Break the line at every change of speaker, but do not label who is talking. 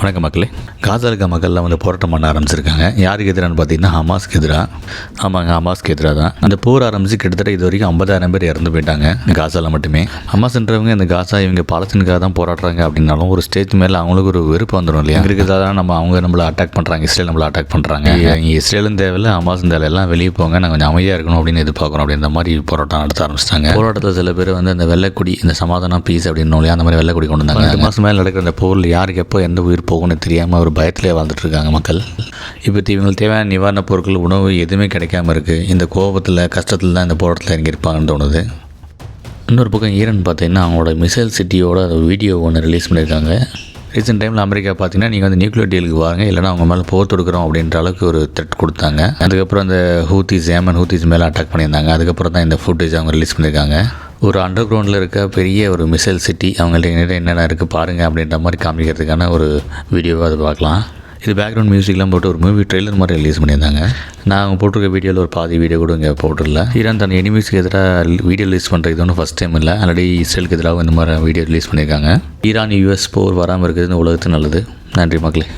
வணக்கம் மக்களே. காசா மக்கள்லாம் வந்து போராட்டம் பண்ண ஆரம்பிச்சிருக்காங்க. யாருக்கு எதிரான்னு பார்த்தீங்கன்னா ஹமாஸ்க்கு எதிராக ஆமாங்க ஹமாஸ்க்கு எதிராக தான். அந்த போர் ஆரம்பிச்சு கிட்டத்தட்ட இது வரைக்கும் ஐம்பதாயிரம் பேர் இறந்து போயிட்டாங்க காசாவில் மட்டுமே. ஹமாஸ்ன்றவங்க இந்த காசா இவங்க பாலத்தினுக்காக தான் போராடுறாங்க அப்படின்னாலும் ஒரு ஸ்டேஜ் மேலே அவங்களுக்கு ஒரு வெறுப்பு வந்துடும் இல்லையா? இருக்கிறதா நம்ம அவங்க நம்மளை அட்டாக் பண்ணுறாங்க இஸ்ரேல் நம்மளை அட்டாக் பண்ணுறாங்க இஸ்ரேலும் தேவையில்லை ஹமாஸும் தேவை எல்லாம் வெளியே போங்க நாங்கள் கொஞ்சம் அமைதியாக இருக்கணும் அப்படின்னு எதிர்பார்க்குறோம் அப்படின்ற மாதிரி போராட்டம் நடத்த ஆரம்பிச்சிட்டாங்க. போராட்டத்தில் சில பேர் வந்து அந்த வெள்ளைக்குடி இந்த சமாதானம் பீஸ் அப்படின்னு இல்லையா? அந்த மாதிரி வெள்ளைக்குடி கொண்டு வந்தாங்க. ரெண்டு மாதம் மேலே நடக்கிற அந்த போரில் யாருக்கு எப்போ எந்த உயிர் போகணும் தெரியாமல் ஒரு பயத்திலே வாழ்ந்துட்டுருக்காங்க மக்கள். இப்போ இவங்களுக்கு தேவையான நிவாரணப் பொருட்கள் உணவு எதுவுமே கிடைக்காம இருக்குது இந்த கோபத்தில் கஷ்டத்தில் தான் இந்த போராட்டத்தில் இறங்கியிருப்பாங்கன்னு தோணுது. இன்னொரு பக்கம் ஈரான் பார்த்தீங்கன்னா அவங்களோட மிசைல் சிட்டியோட வீடியோ ஒன்று ரிலீஸ் பண்ணியிருக்காங்க. ரீசெண்ட் டைமில் அமெரிக்கா பார்த்தீங்கன்னா நீங்கள் வந்து நியூக்ளியர் டீலுக்கு வாங்க இல்லைனா அவங்க மேலே போர் தொடுக்கிறோம் அப்படின்ற அளவுக்கு ஒரு த்ரெட் கொடுத்தாங்க. அதுக்கப்புறம் அந்த ஹூத்திஸ் ஏமன் ஹூத்திஸ் மேலே அட்டாக் பண்ணியிருந்தாங்க. அதுக்கப்புறம் தான் இந்த ஃபுட்டேஜ் அவங்க ரிலீஸ் பண்ணியிருக்காங்க. ஒரு அண்டர் கிரவுண்டில் இருக்க பெரிய ஒரு மிசைல் சிட்டி அவங்கள்ட்ட என்னென்ன இருக்குது பாருங்கள் அப்படின்ற மாதிரி காமிக்கிறதுக்கான ஒரு வீடியோவை அது பார்க்கலாம். இது பேக்ரவுண்ட் மியூசிக்லாம் போட்டு ஒரு மூவி ட்ரெய்லர் மாதிரி ரிலீஸ் பண்ணியிருந்தாங்க. நான் அவங்க போட்டிருக்க வீடியோவில் ஒரு பாதி வீடியோ கூட இங்கே போட்டுடல ஈரான் தன் எனிமீஸ்க்கு எதிராக வீடியோ ரிலீஸ் பண்ணுறது இது ஒன்றும் ஃபஸ்ட் டைம் இல்லை. ஆல்ரெடி இஸ்ரேலுக்கு எதிராக இந்த மாதிரி வீடியோ ரிலீஸ் பண்ணியிருக்காங்க. ஈரான் யூஎஸ் போர் வராமல் இருக்கிறது இந்த உலகத்துக்கு நல்லது. நன்றி மக்களே.